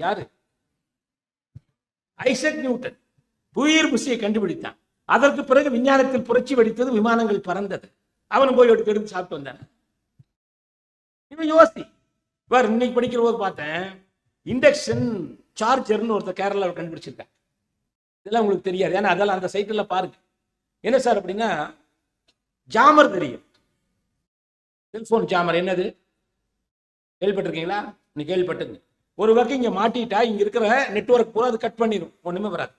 யாரு? Isaac Newton. புவியீர்ப்பு விசையை கண்டுபிடித்தான். அதற்கு பிறகு விஞ்ஞானத்தில் புரட்சி வெடித்தது விமானங்கள் பறந்தது. அவன் போய் எடுத்து எடுத்து சாப்பிட்டு வந்தான். இவன் யோசி. வேற இன்னைக்கு படிக்கிற போது பார்த்தேன் இண்டக்ஷன் சார்ஜர்னு ஒருத்தர் கேரளாவில் கண்டுபிடிச்சிருக்கான் இதெல்லாம் உங்களுக்கு தெரியாது. ஏன்னா அதெல்லாம் அந்த சைட்டில் பாருங்க. என்ன சார் அப்படின்னா ஜாமர் தெரியும். செல்போன் ஜாமர் என்னது? கேள்விப்பட்டிருக்கீங்களா? நீ கேள்விப்பட்டுங்க ஒரு வகை இங்க மாட்டிட்டா இங்க இருக்கிற நெட்ஒர்க் பூரா அது கட் பண்ணிடும் ஒண்ணுமே வராது.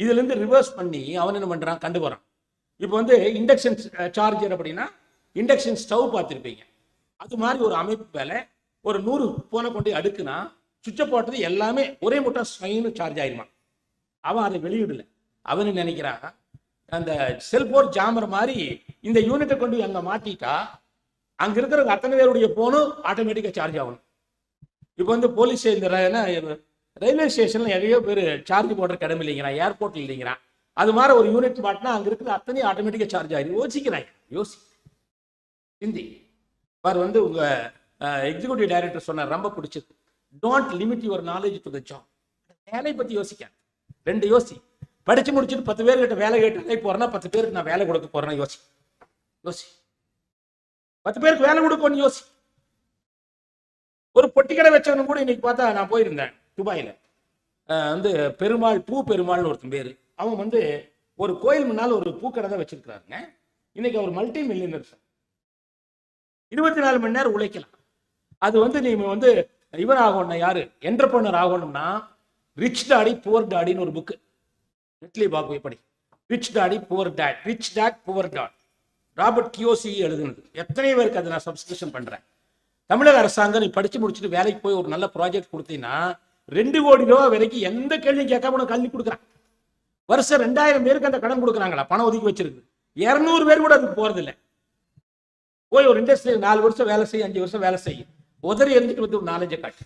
இதுல இருந்து ரிவர்ஸ் பண்ணி அவன் என்ன பண்றான்? கண்டு போறான் இப்போ வந்து இண்டக்ஷன் சார்ஜர் அப்படின்னா இண்டக்ஷன் ஸ்டவ் பார்த்துருப்பீங்க. அது மாதிரி ஒரு அமைப்பு வேலை. ஒரு நூறு போனை கொண்டு போய் அடுக்குனா சுவிட்சை போட்டது எல்லாமே ஒரே மட்டும் ஸ்வைனு சார்ஜ் ஆயிருமா? அவன் அதை வெளியிடல. அவனு நினைக்கிறான் அந்த செல்போன் ஜாமர் மாதிரி இந்த யூனிட்டை கொண்டு போய் மாட்டிட்டா அங்க இருக்கிற அத்தனை பேருடைய போனும் ஆட்டோமேட்டிக்கா சார்ஜ் ஆகணும். இப்போ வந்து போலீஸ் இந்த ரயில்வே ஸ்டேஷன்ல நிறைய பேர் சார்ஜ் போடுற கடமை இல்லைங்கிறான் ஏர்போர்ட்ல இல்லைங்கிறான். அது மாதிரி ஒரு யூனிட் மாட்டினா அங்க இருக்கிற அத்தனையும் ஆட்டோமேட்டிக்கா சார்ஜ் ஆயிரும். யோசிக்கிறாங்க யோசி. ஹிந்தி பார் வந்து உங்க எக்ஸிகூட்டிவ் டைரக்டர் சொன்னார் ரொம்ப பிடிச்சது. Don't limit your knowledge to the job வேலை பத்தி யோசிக்க ரெண்டு யோசி. படிச்சு முடிச்சுட்டு பத்து பேர்கிட்ட வேலை கேட்டு வேலை போறேன்னா பத்து பேருக்கு நான் வேலை கொடுக்க போறேன்னா யோசி. யோசி. பத்து பேருக்கு வேலை கொடுக்கணும்னு யோசி. ஒரு பொட்டி கடை வச்சவனும் கூட இன்னைக்கு பார்த்தா நான் போயிருந்தேன் துபாயில். வந்து பெருமாள் பூ பெருமாள்னு ஒருத்தன் பேர். அவன் வந்து ஒரு கோயில் முன்னால் ஒரு பூக்கடை தான் வச்சிருக்கிறாருங்க. இன்னைக்கு அவர் மல்டி மில்லியனர் இருபத்தி நாலு மணி நேரம் உழைக்கலாம். அது வந்து நீ வந்து இவர் ஆகணும்னா யாரு? என்டர்பிரனர் ஆகணும்னா ரிச் டாடி புவர் டாடின்னு ஒரு புக்கு இட்லி பாபு எப்படி rich daddy poor dad rich dad poor dad Robert Kiyosaki எழுதுனது. எத்தனை பேருக்கு அதை நான் சப்ஸ்கிரிப்ஷன் பண்றேன். தமிழக அரசாங்கம் நீ படிச்சு முடிச்சுட்டு வேலைக்கு போய் ஒரு நல்ல ப்ராஜெக்ட் கொடுத்தீங்கன்னா ரெண்டு கோடி ரூபா வரைக்கும் எந்த கேள்வியும் கேட்காம உனக்கு கல்வி கொடுக்குறான். வருஷம் ரெண்டாயிரம் பேருக்கு அந்த கடன் கொடுக்குறாங்களா? பணம் ஒதுக்கி வச்சிருக்கு. இரநூறு பேர் கூட அதுக்கு போறது போய் ஒரு இண்டஸ்ட்ரியில் நாலு வருஷம் வேலை செய்ய அஞ்சு வருஷம் வேலை செய்யும் உதறி எரிஞ்சிட்டு வந்து ஒரு நாலஞ்சு காட்டு.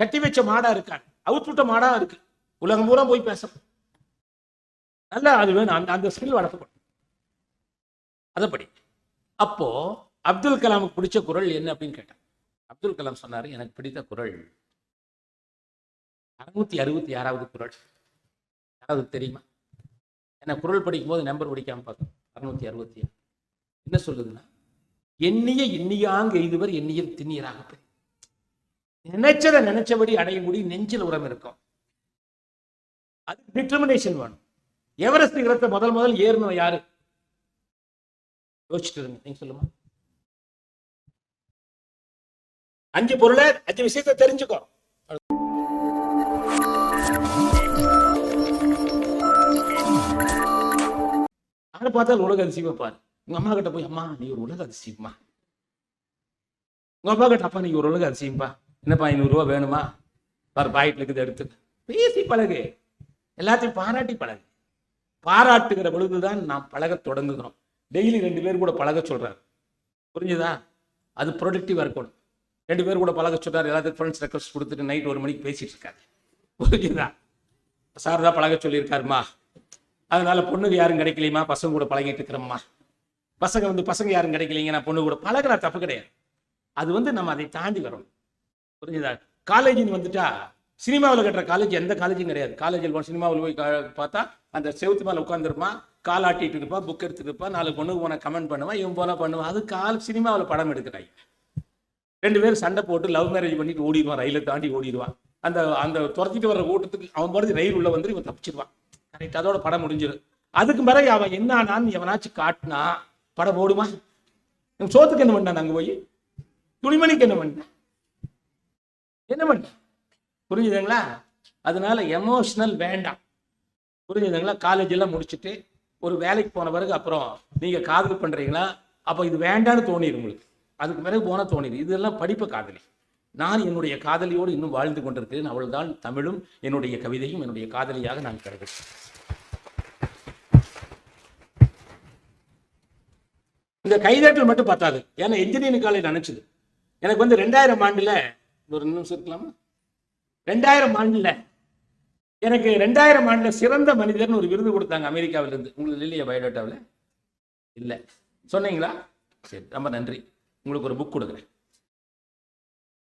கட்டி வச்ச மாடா இருக்கான் அவுத்துட்ட மாடா இருக்கு? உலகம் பூரா போய் பேசணும் நல்லா அது வேணும். அந்த அந்த ஸ்கில் வளர்க்கப்படும் அதை படி அப்போ அப்துல் கலாமுக்கு பிடிச்ச குரல் என்ன அப்படின்னு கேட்டேன். அப்துல் கலாம் சொன்னாரு எனக்கு பிடித்த குரல் அறுநூத்தி அறுபத்தி ஆறாவது குரல். யாராவது தெரியுமா? என்ன குரல் படிக்கும்போது நம்பர் படிக்காம பார்த்தோம். அறுநூத்தி அறுபத்தி ஆறு. என்ன சொல்லுதுன்னா எண்ணிய எண்ணியாங்க எய்துவர் எண்ணிய திண்ணியராக நினைச்சதை நினைச்சபடி அடைய முடியும் நெஞ்சில் உரம் இருக்கும். அது டிட்டர்மினேஷன் வேணும். எவரெஸ்ட் சிகரத்தை முதல் முதல் ஏறணும் யாரு? யோசிச்சுட்டு இருங்க. நீங்க சொல்லுமா அஞ்சு பொருளை அஞ்சு விஷயத்தை தெரிஞ்சுக்கோ. யாரை பார்த்தாலும் உலக அதிசயமா பாரு உங்க அம்மா கிட்ட போய் அம்மா நீ ஒரு உலக அதிசயமா உங்க அப்பா கிட்ட அப்பா நீ ஒரு உலக அதிசயம்பா என்னப்பா ஐநூறு ரூபா வேணுமா? பாரு பாக்கெட்ல இருக்குது எடுத்து. பேசி பழகு. எல்லாத்தையும் பாராட்டி பழகு. பாராட்டுகிற பொழுதுதான் நாம் பழக தொடங்குகிறோம். டெய்லி ரெண்டு பேர் கூட பழக சொல்றாரு. புரிஞ்சுதா? அது ப்ரொடக்டிவா இருக்கணும் ரெண்டு பேர் கூட பழக சொல்றாரு எல்லாத்துக்கும் ஃப்ரெண்ட்ஸ் ரெக்வஸ்ட் கொடுத்துட்டு நைட் ஒரு மணிக்கு பேசிட்டு இருக்காரு. புரிஞ்சுதா சார் தான் பழக சொல்லியிருக்காருமா? அதனால பொண்ணுக்கு யாரும் கிடைக்கலையுமா? பசங்க கூட பழகிட்டு இருக்கிறோம்மா பசங்க வந்து பசங்க யாரும் கிடைக்கலைங்க நான் பொண்ணு கூட பழகினா தப்பு கிடையாது. அது வந்து நம்ம அதை தாண்டி வரணும் புரிஞ்சுதா? காலேஜின்னு வந்துட்டா சினிமாவில் கட்டுற காலேஜ் எந்த காலேஜும் கிடையாது. காலேஜில் போன சினிமாவில் போய் பார்த்தா அந்த செவுத்து மேலே உட்காந்துருப்பான் கால் ஆட்டிட்டு இருப்பான் புக் எடுத்துட்டு இருப்பான் நாலு பொண்ணுக்கு போனால் கமெண்ட் பண்ணுவான் இவன் போனால் பண்ணுவான் அது கால் சினிமாவில் படம் எடுக்கிறாங்க ரெண்டு பேரும் சண்டை போட்டு லவ் மேரேஜ் பண்ணிட்டு ஓடிடுவான் ரயிலை தாண்டி ஓடிடுவான். அந்த அந்த துரத்திட்டு வர்ற கூட்டத்துக்கு அவன் போகிறது ரயில் உள்ள வந்து இவன் தப்பிச்சிருவான் கரெக்ட் அதோட படம் முடிஞ்சிடும். அதுக்கு பிறகு அவன் என்ன ஆனான்னு எவனாச்சும் காட்டினா படம் ஓடுமா? இவன் சோத்துக்கு என்ன பண்ணான் அங்கே போய்? துணிமணிக்கு என்ன பண்ண என்ன பண்ண புரிஞ்சுதுங்களா? அதனால எமோஷனல் வேண்டாம். புரிஞ்சுதுங்களா? காலேஜ் எல்லாம் முடிச்சுட்டு ஒரு வேலைக்கு போன பிறகு அப்புறம் நீங்கள் காதல் பண்ணுறீங்களா அப்போ இது வேண்டான்னு தோணிடும் உங்களுக்கு. அதுக்கு பிறகு போனால் தோணிது. இதெல்லாம் படிப்பு காதலி. நான் என்னுடைய காதலியோடு இன்னும் வாழ்ந்து கொண்டிருக்கிறேன். அவள்தான் தமிழும் என்னுடைய கவிதையும் என்னுடைய காதலியாக நான் கருதுகிறேன். இந்த கைதட்டல் மட்டும் பத்தாது. ஏன்னா இன்ஜினியரிங் காலேஜ் நினைச்சது. எனக்கு வந்து ரெண்டாயிரம் ஆண்டுல ஒரு நிமிஷம் இருக்கலாமா? ரெண்டாயிரம் ஆண்டுல. எனக்கு ரெண்டாயிரம் ஆண்டுல சிறந்த மனிதர்னு ஒரு விருது கொடுத்தாங்க அமெரிக்காவிலிருந்து. உங்களுக்கு இல்லையா பயோடேட்டாவில்? இல்லை. சொன்னீங்களா? சரி ரொம்ப நன்றி. உங்களுக்கு ஒரு புக் கொடுக்குறேன்.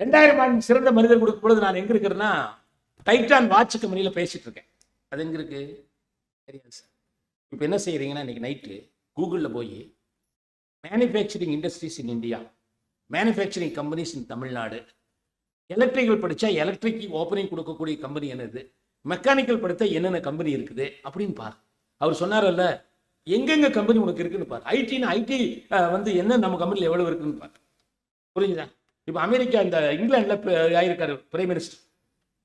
ரெண்டாயிரம் ஆண்டு சிறந்த மனிதர் கொடுக்கும் பொழுது நான் எங்க இருக்கிறேன்னா டைட்டான் வாட்ச் கம்பெனியில பேசிட்டு இருக்கேன். அது எங்க இருக்கு? தெரியாது சார். இப்போ என்ன செய்யறீங்கன்னா இன்னைக்கு நைட்டு கூகுளில் போய் manufacturing industries in India manufacturing companies in Tamil Nadu electrical படித்தா எலக்ட்ரிக் ஓப்பனிங் கொடுக்கக்கூடிய கம்பெனி என்னது மெக்கானிக்கல் படித்தா என்னென்ன கம்பெனி இருக்குது அப்படின்னு பார். அவர் சொன்னார்ல எங்கெங்க கம்பெனி உனக்கு இருக்குன்னு பார். ஐடின்னு ஐடி வந்து என்ன நம்ம கம்பெனியில் எவ்வளவு இருக்குன்னு பார். புரிஞ்சுதா? இப்போ அமெரிக்கா இந்த இங்கிலாண்டில் ஆயிருக்காரு பிரைம் மினிஸ்டர்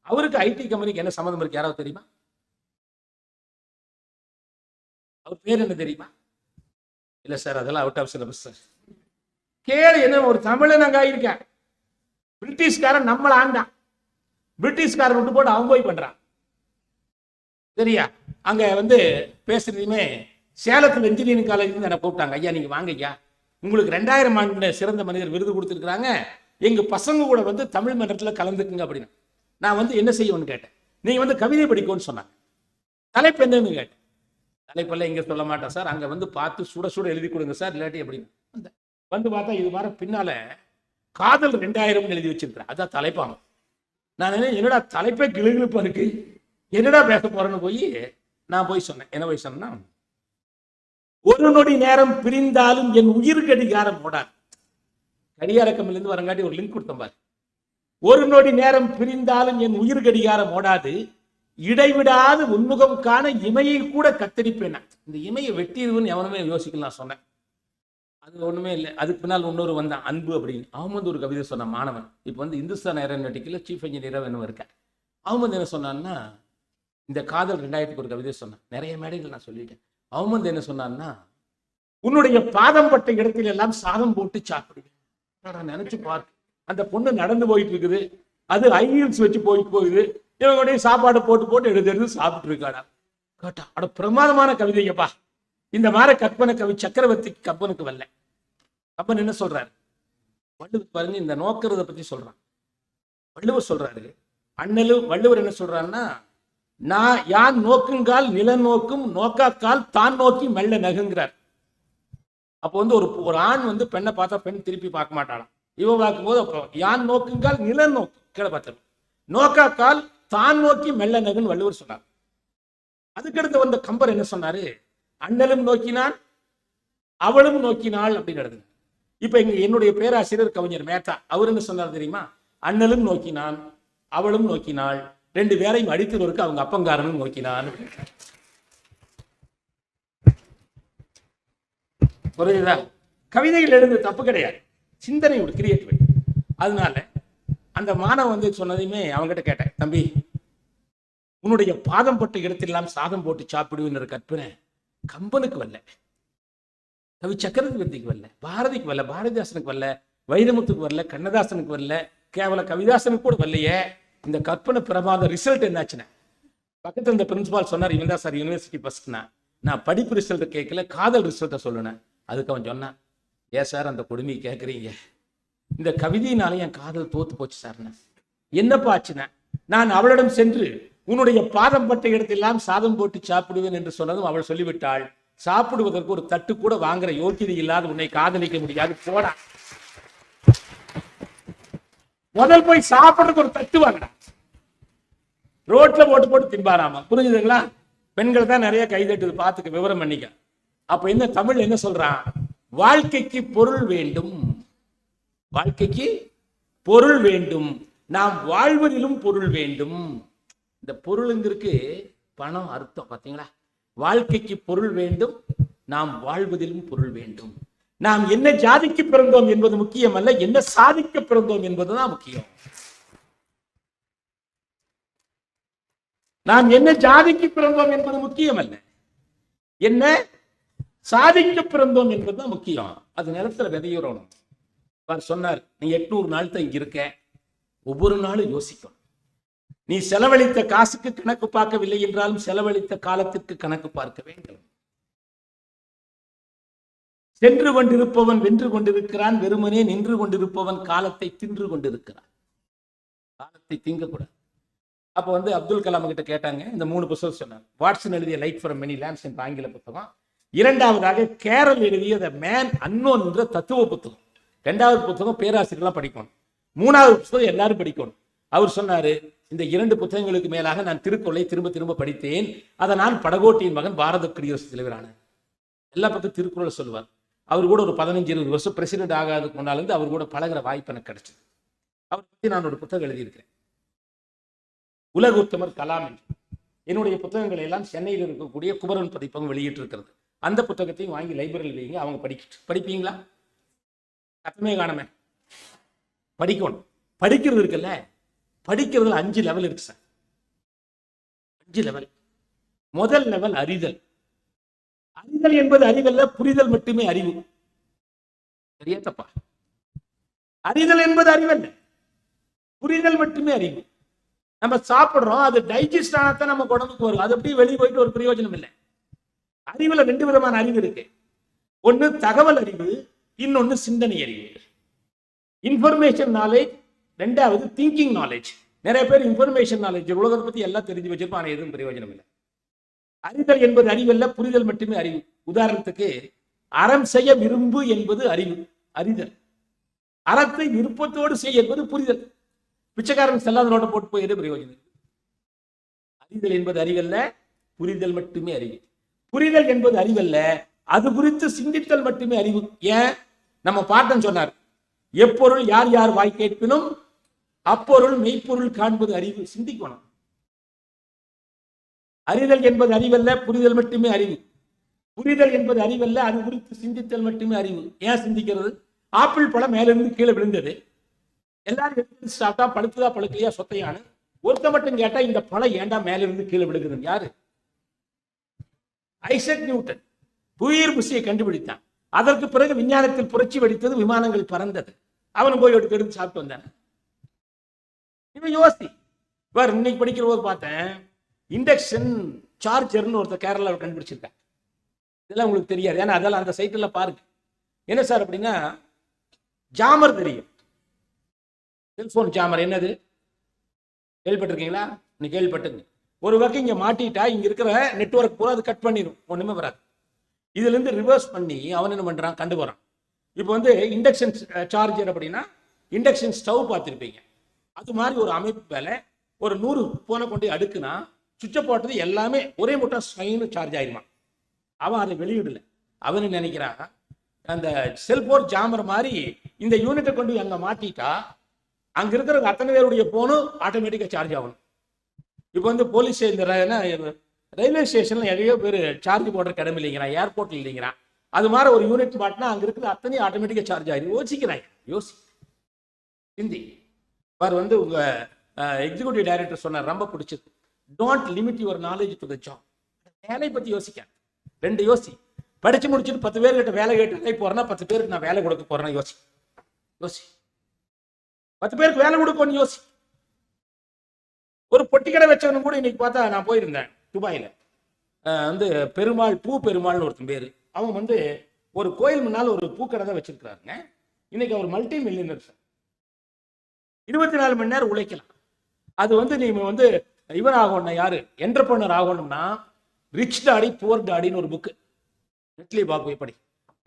அவருக்கு ஐடி கம்பெனிக்கு என்ன சம்மந்தம் இருக்கு? யாராவது தெரியுமா? அவர் பேர் என்ன தெரியுமா? இல்லை சார் அதெல்லாம் அவுட் ஆஃப் சிலபஸ் சார் கேளு என்ன ஒரு தமிழன் அங்கே ஆயிருக்கேன் பிரிட்டிஷ்காரன் நம்மளை ஆண்டான் பிரிட்டிஷ்காரன் விட்டு போட்டு அவன் போய் பண்றான். சரியா? அங்க வந்து பேசுறதுமே சேலத்தில் இன்ஜினியரிங் காலேஜ் இருந்து என்ன கூப்பிட்டாங்க. ஐயா நீங்க வாங்க ஐயா உங்களுக்கு ரெண்டாயிரம் ஆண்டு சிறந்த மனிதர் விருது கொடுத்துருக்காங்க எங்க பசங்க கூட வந்து தமிழ் மன்றத்தில் கலந்துக்குங்க அப்படின்னு. நான் வந்து என்ன செய்யணும்னு கேட்டேன். நீங்க வந்து கவிதை படிக்கும்னு சொன்னாங்க தலைப்பு என்னன்னு கேட்டேன். தலைப்பெல்லாம் இங்க சொல்ல மாட்டேன் சார். அங்க வந்து பார்த்து சுட சுட எழுதி கொடுங்க சார் இல்லாட்டி அப்படின்னு. வந்து பார்த்தா இது வர பின்னால காதல் ரெண்டாயிரம் எழுதி வச்சிருக்கிறேன் அதான் தலைப்பாங்க நான் என்ன என்னடா தலைப்பே கிளுகிழுப்பா இருக்கு. என்னடா பேச போறேன்னு போய் நான் போய் சொன்னேன். என்ன போய் சொன்னா ஒரு நொடி நேரம் பிரிந்தாலும் என் உயிர் கடிகாரம் ஓடாது. கடிகாரக்கம்லேருந்து வரங்காட்டி ஒரு லிங்க் கொடுத்தேன் பாரு. ஒரு நொடி நேரம் பிரிந்தாலும் என் உயிர் கடிகாரம் ஓடாது. இடைவிடாது உன்முகம் காண இமையை கூட கத்தரிப்பேன் இந்த இமையை வெட்டிடுதுன்னு எவனுமே யோசிக்கலாம் சொன்னேன். அது ஒண்ணுமே இல்லை. அதுக்கு பின்னால் இன்னொரு வந்தான் அன்பு அப்படின்னு. அவன் வந்து ஒரு கவிதை சொன்னான் மாணவன். இப்போ வந்து இந்துஸ்தான் ஏரோநாட்டிக்கல சீஃப் இன்ஜினியராக வேணும் இருக்கேன் அவன் வந்து என்ன சொன்னான்னா இந்த காதல் ரெண்டாயிரத்துக்கு ஒரு கவிதை சொன்னான். நிறைய மேடைகள் நான் சொல்லிட்டேன் அவன் வந்து என்ன சொன்னான்னா உன்னுடைய பாதம் பட்ட இடத்துல எல்லாம் சாதம் போட்டு சாப்பிடுவேன். நான் நினைச்சு பாரு. அந்த பொண்ணு நடந்து போயிட்டு இருக்குது அது ஐஹீல்ஸ் வச்சு போயிட்டு போகுது. இவங்களுடைய சாப்பாடு போட்டு போட்டு எடுத்து எடுத்து சாப்பிட்டு இருக்காடா கேட்டா அட பிரமாதமான கவிதைங்கப்பா இந்த மாதிரி கற்பனை கவி சக்கரவர்த்தி கப்பனுக்கு வரல. கப்பன் என்ன சொல்றாரு? வள்ளுவர் பாருங்க இந்த நோக்கிறத பத்தி சொல்றான். வள்ளுவர் சொல்றாரு அண்ணலும் வள்ளுவர் என்ன சொல்றாருன்னா நான் யான் நோக்குங்கால் நில நோக்கும் நோக்காக்கால் தான் நோக்கி மெல்ல நகுங்கிறார். அப்போ வந்து ஒரு ஒரு ஆண் வந்து பெண்ணை பார்த்தா பெண் திருப்பி பார்க்க மாட்டாளாம். இவன் பார்க்கும்போது அப்போ யான் நோக்குங்கால் நில நோக்கு கீழே பார்த்துரும் நோக்காக்கால் தான் நோக்கி மெல்ல நகுன்னு வள்ளுவர் சொன்னார். அதுக்கடுத்து வந்த கம்பர் என்ன சொன்னாரு? அண்ணலும் நோக்கினான் அவளும் நோக்கினாள் அப்படின்னு எழுதுங்க. இப்ப இங்க என்னுடைய பேராசிரியர் கவிஞர் மேத்தா அவர் என்ன சொன்னார் தெரியுமா? அண்ணலும் நோக்கினான் அவளும் நோக்கினாள். ரெண்டு பேரையும் அடித்தவருக்கு அவங்க அப்பங்காரனும் நோக்கினான் புரியுதா? கவிதைகள் எழுதுறது தப்பு கிடையாது. சிந்தனை ஒரு கிரியேட்டிவ் அதனால அந்த மாணவன் வந்து சொன்னதையுமே அவங்ககிட்ட கேட்டேன். தம்பி உன்னுடைய பாதம் பட்ட இடத்திலெல்லாம் சாதம் போட்டு சாப்பிடுவேன் கற்பனை கம்பனுக்கு வரல. கவி சக்கரவர்த்திக்கு வரல. பாரதிக்கு வரல. பாரதிதாசனுக்கு வரல. வைரமுத்துக்கு வரல. கண்ணதாசனுக்கு வரல. கேவல கவிதாசனுக்கு கூட வரலையே. இந்த கற்பனை பிரமாத ரிசல்ட் என்னாச்சுன்னா? பக்கத்துல இந்த பிரின்சிபால் சொன்னார் இவன் தான் சார் யூனிவர்சிட்டி ஃபர்ஸ்ட்னா நான் படிப்பு ரிசல்ட் கேட்கல காதல் ரிசல்ட்டை சொல்லுனேன். அதுக்கு அவன் சொன்னான் ஏன் சார் அந்த கொடுமையை கேட்குறீங்க? இந்த கவிதையினால என் காதல் தோத்து போச்சு சார்ண்ணா என்னப்பா ஆச்சுன்னா நான் அவளிடம் சென்று உன்னுடைய பாதம் பட்ட இடத்தெல்லாம் சாதம் போட்டு சாப்பிடுவேன் என்று சொன்னதும் அவள் சொல்லிவிட்டாள். சாப்பிடுவதற்கு ஒரு தட்டு கூட வாங்குற யோக்கியதை இல்லாத உன்னை காதலிக்க முடியாது போடா. முதல் போய் சாப்பிடுறதுக்கு ஒரு தட்டு வாங்கடா. ரோட்ல போட்டு போட்டு திம்பாராமா புரிஞ்சுதுங்களா? பெண்கள் தான் நிறைய கைதட்டுது பார்த்துக்க விவரம் பண்ணிக்க. அப்ப இந்த தமிழ் என்ன சொல்றான் வாழ்க்கைக்கு பொருள் வேண்டும். வாழ்க்கைக்கு பொருள் வேண்டும். நாம் வாழ்வதிலும் பொருள் வேண்டும். இந்த பொருளுங்கிறதுக்கு பணம் அர்த்தம் பாத்தீங்களா? வாழ்க்கைக்கு பொருள் வேண்டும். நாம் வாழ்வதிலும் பொருள் வேண்டும். நாம் என்ன ஜாதிக்கு பிறந்தோம் என்பது முக்கியம் அல்ல என்ன சாதிக்க பிறந்தோம் என்பதுதான் முக்கியம். நாம் என்ன ஜாதிக்கு பிறந்தோம் என்பது முக்கியம் அல்ல என்ன சாதிக்க பிறந்தோம் என்பதுதான் முக்கியம். அது நிலத்துல விதையுறணும் அவர் சொன்னார் நீ எட்நூறு நாள் தான் இங்க இருக்க. ஒவ்வொரு நாளும் யோசிக்கணும். நீ செலவழித்த காசுக்கு கணக்கு பார்க்கவில்லை என்றாலும் செலவழித்த காலத்திற்கு கணக்கு பார்க்க வேண்டும். சென்று கொண்டிருப்பவன் வென்று கொண்டிருக்கிறான் வெறுமனே நின்று கொண்டிருப்பவன் காலத்தை தின்று கொண்டிருக்கிறான். காலத்தை திங்கக்கூடாது. அப்போ வந்து அப்துல் கலாம் கிட்ட கேட்டாங்க இந்த மூணு புத்தகம் சொன்னார் வாட்சன் எழுதிய லைட் ஃபார் மெனி லேம்ஸ் என்ற ஆங்கில புத்தகம். இரண்டாவதாக கேரல் எழுதிய த மேன் அன்னோன் என்ற தத்துவ புத்தகம். ரெண்டாவது புத்தகம் பேராசிரியர்லாம் படிக்கணும். மூணாவது புத்தகம் எல்லாரும் படிக்கணும். அவர் சொன்னாரு இந்த இரண்டு புத்தகங்களுக்கு மேலாக நான் திருக்குறளை திரும்ப திரும்ப படித்தேன். அதனால் படகோட்டியின் மகன் பாரத குடியரசு தலைவரான எல்லா பக்கம் திருக்குறள் சொல்லுவார். அவர் கூட ஒரு பதினஞ்சு இருபது வருஷம் பிரசிடென்ட் ஆகாதுக்கு முன்னாலேருந்து அவர் கூட பழகுற வாய்ப்பு எனக்கு கிடைச்சது. அவர் பற்றி நான் ஒரு புத்தகம் எழுதியிருக்கிறேன். உலக உத்தமர் கலாம் என்று. என்னுடைய புத்தகங்களை எல்லாம் சென்னையில் இருக்கக்கூடிய குமரன் பதிப்பகம் வெளியிட்டு இருக்கிறது அந்த புத்தகத்தையும் வாங்கி லைப்ரரியில் வைங்க அவங்க படிக்க படிப்பீங்களா? கத்தமே காணமே. படிக்கணும். படிக்கிறது இருக்குல்ல? படிக்கிறதுல அஞ்சு லெவல் இருக்கு சார் அஞ்சு லெவல் முதல் லெவல் அறிதல். அறிதல் என்பது அறிவல்ல புரிதல் மட்டுமே அறிவு. சரியா தப்பா? அறிதல் என்பது அறிவல்ல புரிதல் மட்டுமே அறிவு. நம்ம சாப்பிடுறோம் அது டைஜஸ்ட் ஆனாதான் நம்ம உடம்புக்கு வரும். அது அப்படியே வெளியே போயிட்டு ஒரு பிரயோஜனம் இல்லை. அறிவுல ரெண்டு விதமான அறிவு இருக்கு. ஒன்னு தகவல் அறிவு இன்னொன்னு சிந்தனை அறிவு. இன்ஃபர்மேஷன் நாலேஜ் ரெண்டாவது திங்கிங் நாலேஜ் நிறைய பேர் இன்ஃபர்மேஷன் நாலேஜ் உலகத்தை பத்தி எல்லாம் தெரிஞ்சு வச்சிருப்பான் ஆனா எதுவும் பிரயோஜனம் இல்லை. அறிதல் என்பது அறிவல்ல புரிதல் மட்டுமே அறிவு. உதாரணத்துக்கு அறம் செய்ய விரும்பு என்பது அறிவு அறிதல். அறத்தை விருப்பத்தோடு செய்ய என்பது புரிதல். பிச்சைக்காரன் செல்லாத நோட்டை போட்டு போய் எது பிரயோஜனம் அறிதல் என்பது அறிவல்ல புரிதல் மட்டுமே அறிவு. புரிதல் என்பது அறிவல்ல அது குறித்து சிந்தித்தல் மட்டுமே அறிவு. ஏன்? நம்ம பாட்டன் சொன்னார் எப்பொருள் யார் யார் வாய் கேட்பினும் அப்பொருள் மெய்ப்பொருள் காண்பது அறிவு. சிந்திக்கணும். அறிதல் என்பது அறிவல்ல புரிதல் மட்டுமே அறிவு. புரிதல் என்பது அறிவல்ல அது குறித்து சிந்தித்தல் மட்டுமே அறிவு. ஏன் சிந்திக்கிறது? ஆப்பிள் பழம் மேலிருந்து கீழே விழுந்தது. எல்லாரும் எடுத்து சாப்பிட்டா பழுத்துதா பழுக்கலையா? சொத்தையான. ஒருத்த மட்டும் கேட்டா இந்த பழம் ஏண்டா மேலிருந்து கீழே விழுகுதுன்னு யாரு? Isaac Newton. புயிர் புசியை கண்டுபிடித்தான். அதற்கு பிறகு விஞ்ஞானத்தில் புரட்சி வெடித்தது விமானங்கள் பறந்தது. அவனும் போய் எடுத்து எடுத்து சாப்பிட்டு வந்தான். இவன் யோசி. இன்னைக்கு படிக்கிற போது பார்த்தேன் இண்டக்ஷன் சார்ஜர்னு ஒருத்தர் கேரளாவில் கண்டுபிடிச்சிருக்கான் இதெல்லாம் உங்களுக்கு தெரியாது. ஏன்னா அதெல்லாம் அந்த சைட்டில் பாருங்க. என்ன சார் அப்படின்னா ஜாமர் தெரியும். Cellphone jammer. என்னது? கேள்விப்பட்டிருக்கீங்களா? நீ கேள்விப்பட்டுங்க ஒரு வகை இங்கே மாட்டிட்டா இங்கே இருக்கிற நெட்வொர்க் பூரா அது கட் பண்ணிடும் ஒன்றுமே வராது. இதுலேருந்து ரிவர்ஸ் பண்ணி அவன் என்ன பண்ணுறான் கண்டு போகிறான் இப்போ வந்து இண்டக்ஷன் சார்ஜர் அப்படின்னா இண்டக்ஷன் ஸ்டவ் பார்த்துருப்பீங்க. அது மாதிரி ஒரு அமைப்பு மேலே ஒரு நூறு போனை கொண்டு போய் அடுக்குனா சுவிட்சை போட்டது எல்லாமே ஒரே முட்டை ஸ்வைனு சார்ஜ் ஆயிருமா? அவன் அதை வெளியிடல. அவனு நினைக்கிறான்? அந்த செல்போன் ஜாமர் மாதிரி இந்த யூனிட்டை கொண்டு அங்கே மாட்டிட்டா அங்கே இருக்கிற அத்தனை பேருடைய போனும் ஆட்டோமேட்டிக்காக சார்ஜ் ஆகணும். இப்போ வந்து போலீஸ் இந்த என்ன, ரயில்வே ஸ்டேஷனில் நிறைய பேர் சார்ஜ் போடுற கிடமை இல்லைங்கிறான் ஏர்போர்ட்ல இல்லைங்கிறான். அது மாதிரி ஒரு யூனிட் மாட்டினா அங்கே இருக்கிற அத்தனையும் ஆட்டோமேட்டிக்காக சார்ஜ் ஆகிடும் யோசிக்கிறாங்க யோசி. ஹிந்தி அவர் வந்து உங்கள் எக்ஸிக்யூட்டிவ் டைரக்டர் சொன்னார் ரொம்ப பிடிச்சது. Don't limit your knowledge to the job வேலையை பத்தி யோசிக்க ரெண்டு யோசி. படிச்சு முடிச்சுட்டு பத்து பேர்கிட்ட வேலை கேட்டு வேலை போறேன்னா பத்து பேருக்கு நான் வேலை கொடுக்க போறேன்னா யோசி. யோசி. பத்து பேருக்கு வேலை கொடுக்கணும்னு யோசி. ஒரு பொட்டி கடை வச்சவனு கூட இன்னைக்கு பார்த்தா நான் போயிருந்தேன் துபாயில. வந்து பெருமாள் பூ பெருமாள்னு ஒருத்தன் பேர். அவன் வந்து ஒரு கோயில் முன்னால் ஒரு பூக்கடை தான் வச்சிருக்கிறாருங்க. இன்னைக்கு அவர் மல்டி மில்லியனர் சார். இருபத்தி நாலு மணி நேரம் உழைக்கலாம். அது வந்து நீ வந்து இவர் ஆகணும்னா யாரு? என்டர்பிரனர் ஆகணும்னா ரிச் டாடி புவர் டாடின்னு ஒரு புக்கு நெட்லி பாபு எப்படி?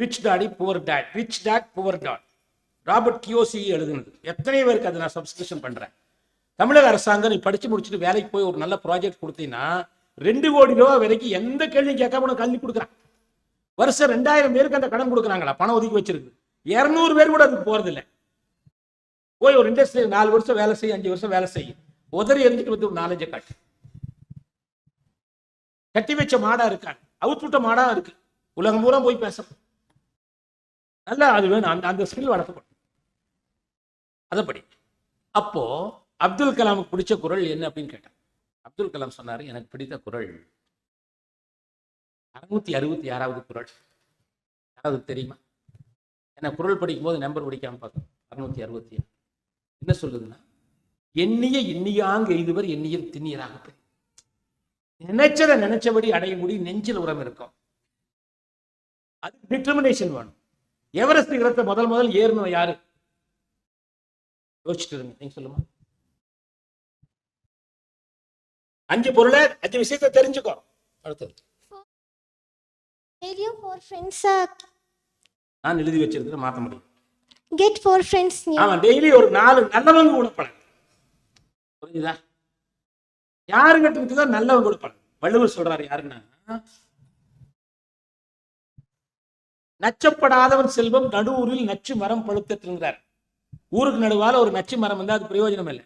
Rich daddy poor dad rich dad poor dad Robert Kiyosaki எழுதுனது. எத்தனை பேருக்கு அதை நான் சப்ஸ்கிரிப்ஷன் பண்றேன். தமிழக அரசாங்கம் நீ படிச்சு முடிச்சுட்டு வேலைக்கு போய் ஒரு நல்ல ப்ராஜெக்ட் கொடுத்தீங்கன்னா ரெண்டு கோடி ரூபா வரைக்கும் எந்த கேள்வியும் கேட்காம உனக்கு கல்வி கொடுக்குறான். வருஷம் ரெண்டாயிரம் பேருக்கு அந்த கடன் கொடுக்குறாங்களா? பணம் ஒதுக்கி வச்சிருக்கு. இரநூறு பேர் கூட அதுக்கு போறது இல்லை போய் ஒரு இண்டஸ்ட்ரியில் நாலு வருஷம் வேலை செய்யும் அஞ்சு வருஷம் வேலை செய்யும் உதறி எரிஞ்சிட்டு வந்து ஒரு நாலஞ்சு காட்டு. கட்டி வச்ச மாடா இருக்காங்க அவுத்துட்ட மாடா இருக்கு. உலகம் பூரா போய் பேசணும் நல்லா அது வேணும். அந்த அந்த ஸ்கில் வளர்க்கப்படும் அதப்படி அப்போ அப்துல் கலாமுக்கு பிடிச்ச குரல் என்ன அப்படின்னு கேட்டேன். அப்துல் கலாம் சொன்னார் எனக்கு பிடித்த குரல் அறுநூத்தி அறுபத்தி ஆறாவது குரல். யாராவது தெரியுமா? ஏன்னா குரல் படிக்கும் போது நம்பர் படிக்காம பார்த்தோம் அறுநூத்தி அறுபத்தி ஆறு. என்ன சொல்லுதுன்னா எண்ணிய எண்ணியாங்க எய்துவர் எண்ணியல் திண்ணியராக பெறும். நினைச்சதை நினைச்சபடி அடைய முடியும் நெஞ்சில் உரம் இருக்கும். அது டிட்டர்மினேஷன் வேணும். எவரெஸ்ட் சிகரத்தை முதல் முதல் ஏறணும் யாரு? யோசிச்சுட்டு இருங்க நீங்க சொல்லுமா அஞ்சு பொருளை அஞ்சு விஷயத்தை தெரிஞ்சுக்கோ. அடுத்தது for friends are நான் எழுதி வச்சிருக்கிறேன் மாற்ற முடியும். Four friends new. ஆமா டெய்லி ஒரு நாலு நல்லவங்க கூட பழகு. புரிஞ்சுதா? யாருங்கிட்ட இருக்குதோ நல்லவங்க வள்ளுவர் சொல்றாரு யாருன்னா நச்சப்படாதவன் செல்வம் நடுவூரில் நச்சு மரம் பழுத்தற்றுங்கிறார் ஊருக்கு நடுவால ஒரு நச்சு மரம் இருந்தா அது பிரயோஜனம் இல்லை.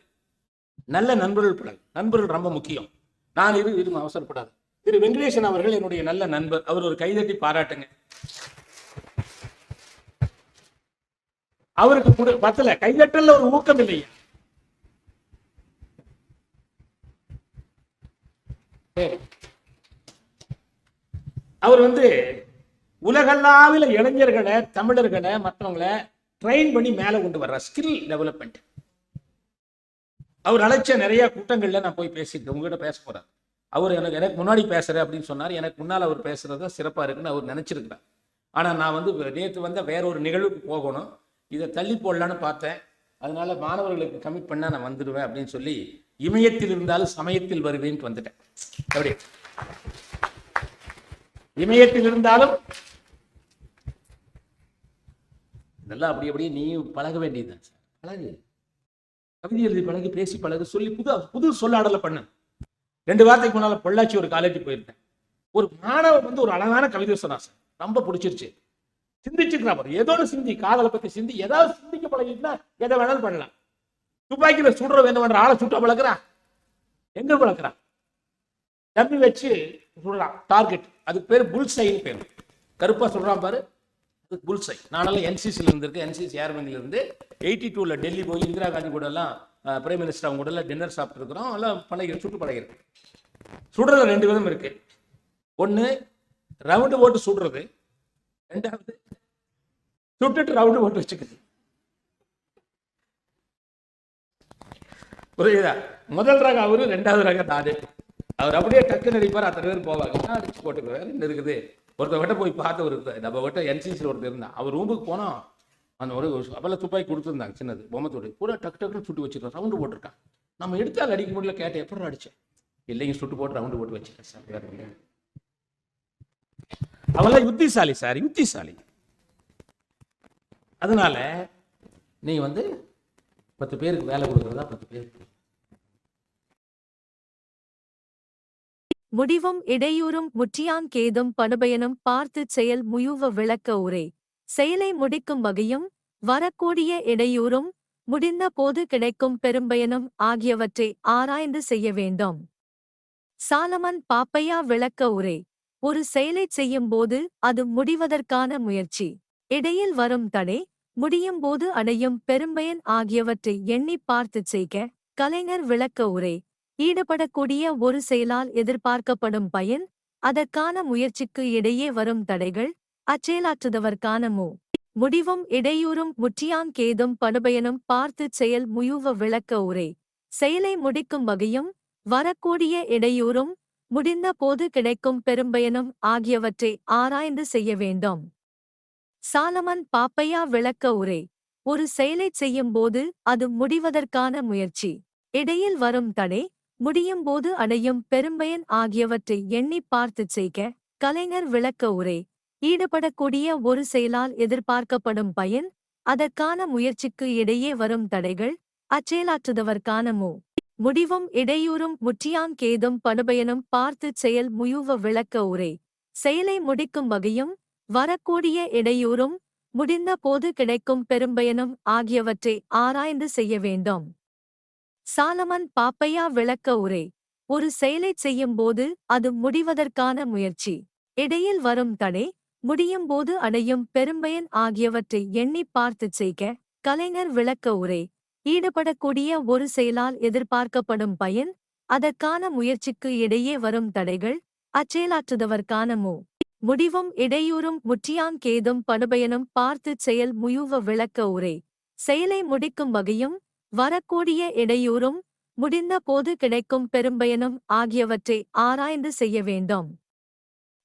நல்ல நண்பர்கள் பழகு நண்பர்கள் ரொம்ப முக்கியம். நான் இரு இது அவசரப்படாது. திரு வெங்கடேசன் அவர்கள் என்னுடைய நல்ல நண்பர். அவர் ஒரு கைதட்டி பாராட்டுங்க. அவருக்கு குடு- பத்தல. கைதட்டல்ல ஒரு ஊக்கம் இல்லையா. அவர் வந்து உலகளாவில இளைஞர்களை தமிழர்களை மற்றவங்களை ட்ரெயின் பண்ணி மேலே கொண்டு வர்ற ஸ்கில் டெவலப்மெண்ட் அவர் அழைச்ச நிறைய கூட்டங்களில் நான் போய் பேசிட்டு உங்ககிட்ட பேச போறேன். அவர் எனக்கு எனக்கு முன்னாடி பேசுறேன் அப்படின்னு சொன்னார். எனக்கு முன்னால் அவர் பேசுறது சிறப்பா இருக்குன்னு அவர் நினைச்சிருக்கிறார். ஆனால் நான் வந்து நேற்று வந்த வேற ஒரு நிகழ்வுக்கு போகணும். இதை தள்ளி போடலான்னு பார்த்தேன். அதனால மாணவர்களுக்கு கமிட் பண்ணால் நான் வந்துடுவேன் அப்படின்னு சொல்லி இமயத்தில் இருந்தாலும் சமயத்தில் வருவேன்ட்டு வந்துட்டேன். எப்படி இமயத்தில் இருந்தாலும் இதெல்லாம் அப்படி அப்படியே நீயும் பழக வேண்டியதுதான் சார். பழகு. கவிதை எழுதி பழகு பேசி பழகு சொல்லி புது புது சொல்லாடலை பண்ணு. ரெண்டு வாரத்துக்கு முன்னால பொள்ளாச்சி ஒரு காலேஜ் போயிருந்தேன். ஒரு மாணவன் வந்து ஒரு அழகான கவிதை சொன்னான் சார். ரொம்ப பிடிச்சிருச்சு. சிந்திச்சுக்கிறான் பாரு. ஏதோ ஒரு சிந்தி காதலை பத்தி சிந்தி ஏதாவது சிந்திக்க பழகிட்டுனா எதை வேணாலும் பண்ணலாம். துப்பாக்கியில சுடுற என்ன பண்ற ஆளை சுட்ட பழக்கிறான் எங்க பழக்கிறான் டம்மி வச்சு சுடுறான் டார்கெட் அதுக்கு பேர் புல்சைன்னு பேர். கருப்பா சொல்றான் பாரு. அது புல்சை நானெல்லாம் என்சிசியில் இருந்திருக்கேன். என்சிசி ஏர்மேன்ல இருந்து எயிட்டி டூவில் டெல்லி போய் இந்திரா காந்தி கூட எல்லாம் பிரைம் மினிஸ்டர் அவங்க கூட எல்லாம் டின்னர் சாப்பிட்டுருக்குறோம். எல்லாம் பழகி சுட்டு பழகிருக்கு சுடுறதுல ரெண்டு விதம் இருக்கு. ஒன்று ரவுண்டு போட்டு சுடுறது. ரெண்டாவது சுட்டுட்டு ரவுண்டு போட்டு வச்சுக்குது புரியுதா? முதல் ரகம் அவரு ரெண்டாவது ரகம் நானு. அவர் அப்படியே டக்குன்னு அடிப்பார் அத்தனை பேர் போவாங்க. நான் அடிச்சு போட்டுக்குவேன் என்ன இருக்குது. ஒருத்தர் கிட்ட போய் பார்த்து ஒரு நம்ம கிட்ட என்சிசியில் ஒருத்தர் இருந்தான். அவர் ரூமுக்கு போனோம் அந்த ஒரு அப்பெல்லாம் துப்பாக்கி கொடுத்துருந்தாங்க சின்னது பொம்மை தொட்டி கூட டக்கு டக்குன்னு சுட்டு வச்சிருக்கோம் ரவுண்டு போட்டிருக்கான். நம்ம எடுத்தால் அடிக்க முடியல கேட்டேன். எப்படி அடிச்சேன் இல்லைங்க சுட்டு போட்டு ரவுண்டு போட்டு வச்சிருக்கேன் சார். வேற அவெல்லாம் யுத்திசாலி சார். யுத்திசாலி. அதனால நீ வந்து பத்து பேருக்கு வேலை கொடுக்குறதா பத்து பேருக்கு முடிவும் இடையூறும் முற்றியான் கேதும் படுபயனும் பார்த்துச் செயல் முயுவ விளக்க உரை. செயலை முடிக்கும் வகையும் வரக்கூடிய இடையூறும் முடிந்த போது கிடைக்கும் பெரும்பயனும் ஆகியவற்றை ஆராய்ந்து செய்ய வேண்டும். சாலமன் பாப்பையா விளக்க உரை. ஒரு செயலைச் செய்யும்போது அது முடிவதற்கான முயற்சி. இடையில் வரும் தடை முடியும் போது அடையும் பெரும்பயன் ஆகியவற்றை எண்ணிப் பார்த்துச் செய்க கலைஞர் விளக்க உரை. ஈடுபடக்கூடிய ஒரு செயலால் எதிர்பார்க்கப்படும் பயன் அதற்கான முயற்சிக்கு இடையே வரும் தடைகள் அச்செயலாற்றுதவர்க்கான மு. முடிவும் இடையூறும் முற்றியாம் கேதும் படுபயனும் பார்த்துச் செயல் முயுவ விளக்க உரை. செயலை முடிக்கும் வகையும் வரக்கூடிய இடையூறும் முடிந்த போது கிடைக்கும் பெரும்பயனும் ஆகியவற்றை ஆராய்ந்து செய்ய வேண்டும். சாலமன் பாப்பையா விளக்க உரை. ஒரு செயலைச் செய்யும்போது அது முடிவதற்கான முயற்சி. இடையில் வரும் தடை முடியும் போது அடையும் பெரும்பயன் ஆகியவற்றை எண்ணிப் பார்த்துச் செய்க. கலைஞர் விளக்க உரை. ஈடுபடக்கூடிய ஒரு செயலால் எதிர்பார்க்கப்படும் பயன் அதற்கான முயற்சிக்கு இடையே வரும் தடைகள் அச்செயலாற்றுதவர்க்கான மு. முடிவும் இடையூறும் முற்றியான் கேதும் படுபயனும் பார்த்துச் செயல் முயுவ விளக்க உரை. செயலை முடிக்கும் வகையும் வரக்கூடிய இடையூறும் முடிந்த போது கிடைக்கும் பெரும்பயனும் ஆகியவற்றை ஆராய்ந்து செய்ய வேண்டும். சாலமன் பாப்பையா விளக்க உரை. ஒரு செயலைச் செய்யும்போது அது முடிவதற்கான முயற்சி. இடையில் வரும் தடை முடியும் போது அடையும் பெரும்பயன் ஆகியவற்றை எண்ணிப் பார்த்துச் செய்க. கலைஞர் விளக்க உரை. ஈடுபடக்கூடிய ஒரு செயலால் எதிர்பார்க்கப்படும் பயன் அதற்கான முயற்சிக்கு இடையே வரும் தடைகள் அச்செயலாற்றுதவர்க்கான மு. முடிவும் இடையூறும் முற்றியாங்கேதும் படுபயனும் பார்த்துச் செயல் முயுவ விளக்க உரை. செயலை முடிக்கும் வகையும் வரக்கூடிய இடையூறும் முடிந்த போது கிடைக்கும் பெரும்பயனும் ஆகியவற்றை ஆராய்ந்து செய்ய வேண்டும்.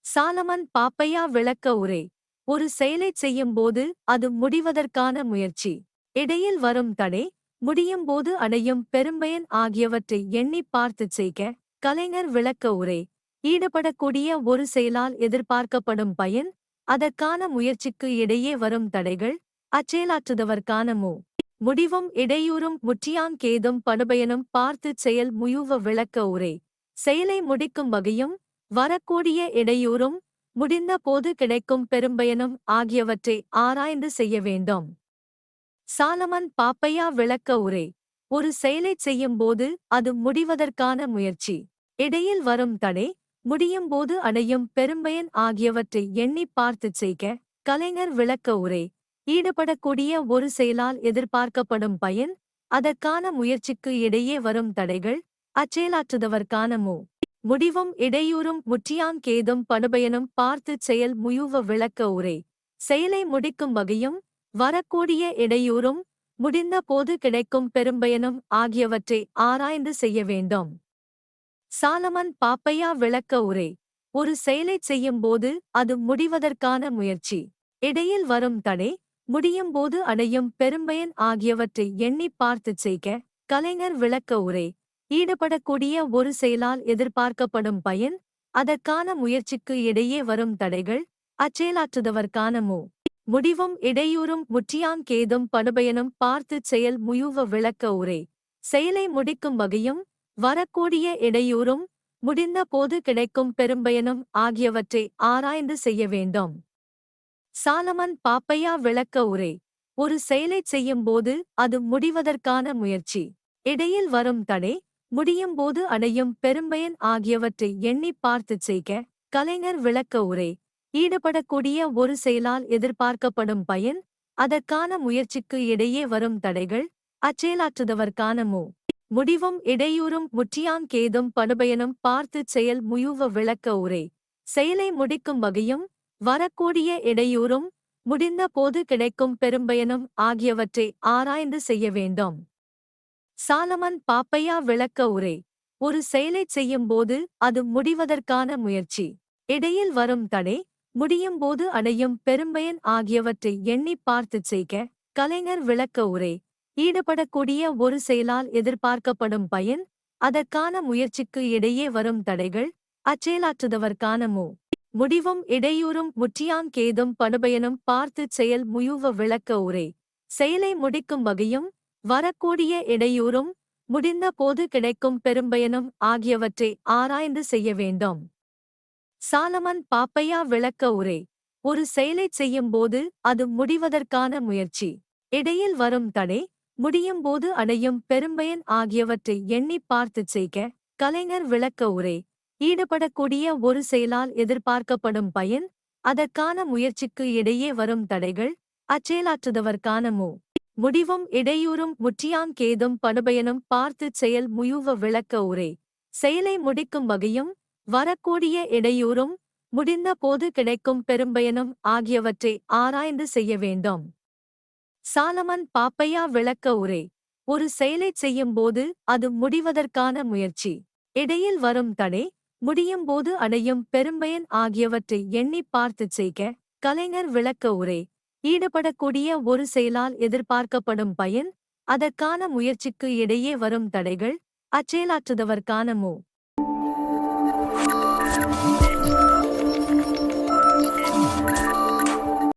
சாலமன் பாப்பையா விளக்க உரை. ஒரு செயலைச் செய்யும்போது அது முடிவதற்கான முயற்சி. இடையில் வரும் தடை முடியும் போது அடையும் பெரும்பயன் ஆகியவற்றை எண்ணிப் பார்த்துச் செய்க. கலைஞர் விளக்க உரை. ஈடுபடக்கூடிய ஒரு செயலால் எதிர்பார்க்கப்படும் பயன் அதற்கான முயற்சிக்கு இடையே வரும் தடைகள் அச்செயலாற்றுதவர்கான மு. முடிவும் இடையூறும் முற்றியான் கேதும் படுபயனும் பார்த்துச் செயல் முயுவ விளக்க உரை. செயலை முடிக்கும் வகையும் வரக்கூடிய இடையூறும் முடிந்த போது கிடைக்கும் பெரும்பயனும் ஆகியவற்றை ஆராய்ந்து செய்ய வேண்டும். சாலமன் பாப்பையா விளக்க உரை. ஒரு செயலைச் செய்யும்போது அது முடிவதற்கான முயற்சி. இடையில் வரும் தடை முடியும்போது அடையும் பெரும்பயன் ஆகியவற்றை எண்ணிப் பார்த்துச் செய்க. கலைஞர் விளக்க உரை. ஈடுபடக்கூடிய ஒரு செயலால் எதிர்பார்க்கப்படும் பயன் அதற்கான முயற்சிக்கு இடையே வரும் தடைகள் அச்செயலாற்றுதவர்க்கான மு. முடிவும் இடையூறும் முற்றியான் கேதும் படுபயனும் பார்த்துச் செயல் முயுவ விளக்க உரை. செயலை முடிக்கும் வகையும் வரக்கூடிய இடையூறும் முடிந்த போது கிடைக்கும் பெரும்பயனும் ஆகியவற்றை ஆராய்ந்து செய்ய வேண்டும். சாலமன் பாப்பையா விளக்க உரை. ஒரு செயலைச் செய்யும்போது அது முடிவதற்கான முயற்சி. இடையில் வரும் தடை முடியும்போது அடையும் பெரும்பயன் ஆகியவற்றை எண்ணிப் பார்த்துச் செய்க. கலைஞர் விளக்க உரை. ஈடுபடக்கூடிய ஒரு செயலால் எதிர்பார்க்கப்படும் பயன் அதற்கான முயற்சிக்கு இடையே வரும் தடைகள் அச்செயலாற்றுதவர்கானமோ முடிவும் இடையூறும் முற்றியான் கேதும் படுபயனும் பார்த்துச் செயல் முயுவ விளக்க உரை. செயலை முடிக்கும் வகையும் வரக்கூடிய இடையூறும் முடிந்த போது கிடைக்கும் பெரும்பயனும் ஆகியவற்றை ஆராய்ந்து செய்ய வேண்டும். சாலமன் பாப்பையா விளக்க உரை. ஒரு செயலைச் செய்யும்போது அது முடிவதற்கான முயற்சி. இடையில் வரும் தடை முடியும்போது அடையும் பெரும்பயன் ஆகியவற்றை எண்ணிப் பார்த்துச் செய்க. கலைஞர் விளக்க உரை. ஈடுபடக்கூடிய ஒரு செயலால் எதிர்பார்க்கப்படும் பயன் அதற்கான முயற்சிக்கு இடையே வரும் தடைகள் அச்செயலாற்றுதவர்க்கான மு. முடிவும் இடையூறும் முற்றியான் கேதும் படுபயனும் பார்த்துச் செயல் முயுவ விளக்க உரை. செயலை முடிக்கும் வகையும் வரக்கூடிய இடையூறும் முடிந்த போது கிடைக்கும் பெரும்பயனும் ஆகியவற்றை ஆராய்ந்து செய்ய வேண்டும். சாலமன் பாப்பையா விளக்க உரை. ஒரு செயலைச் செய்யும்போது அது முடிவதற்கான முயற்சி. இடையில் வரும் தடை முடியும்போது அடையும் பெரும்பயன் ஆகியவற்றை எண்ணிப் பார்த்துச் செய்க. கலைஞர் விளக்க உரை. ஈடுபடக்கூடிய ஒரு செயலால் எதிர்பார்க்கப்படும் பயன் அதற்கான முயற்சிக்கு இடையே வரும் தடைகள் அச்செயலாற்றுதவர்கானமோ முடிவும் இடையூறும் முற்றியான் கேதும் பணுபயனும் பார்த்துச் செயல் முயுவ விளக்க உரை. செயலை முடிக்கும் வகையும் வரக்கூடிய இடையூறும் முடிந்த போது கிடைக்கும் பெரும்பயனும் ஆகியவற்றை ஆராய்ந்து செய்ய வேண்டும். சாலமன் பாப்பையா விளக்க உரை. ஒரு செயலைச் செய்யும்போது அது முடிவதற்கான முயற்சி. இடையில் வரும் தடை முடியும்போது அடையும் பெரும்பயன் ஆகியவற்றை எண்ணிப் பார்த்துச் செய்க. கலைஞர் விளக்க உரை. ஈடுபடக்கூடிய ஒரு செயலால் எதிர்பார்க்கப்படும் பயன் அதற்கான முயற்சிக்கு இடையே வரும் தடைகள் அச்செயலாற்றுதவர்க்கான மு. முடிவும் இடையூறும் முற்றியாங் கேதும் படுபயனும் பார்த்துச் செயல் முயுவ விளக்க உரை. செயலை முடிக்கும் வகையும் வரக்கூடிய இடையூறும் முடிந்த போது கிடைக்கும் பெரும்பயனும் ஆகியவற்றை ஆராய்ந்து செய்ய வேண்டும். சாலமன் பாப்பையா விளக்க உரை. ஒரு செயலைச் செய்யும்போது அது முடிவதற்கான முயற்சி. இடையில் வரும் தடை முடியும்போது அடையும் பெரும்பயன் ஆகியவற்றை எண்ணிப் பார்த்துச் செய்க. கலைஞர் விளக்க உரை. ஈடுபடக்கூடிய ஒரு செயலால் எதிர்பார்க்கப்படும் பயன் அதற்கான முயற்சிக்கு இடையே வரும் தடைகள் அச்செயலாற்றுதவர்க்கான மு.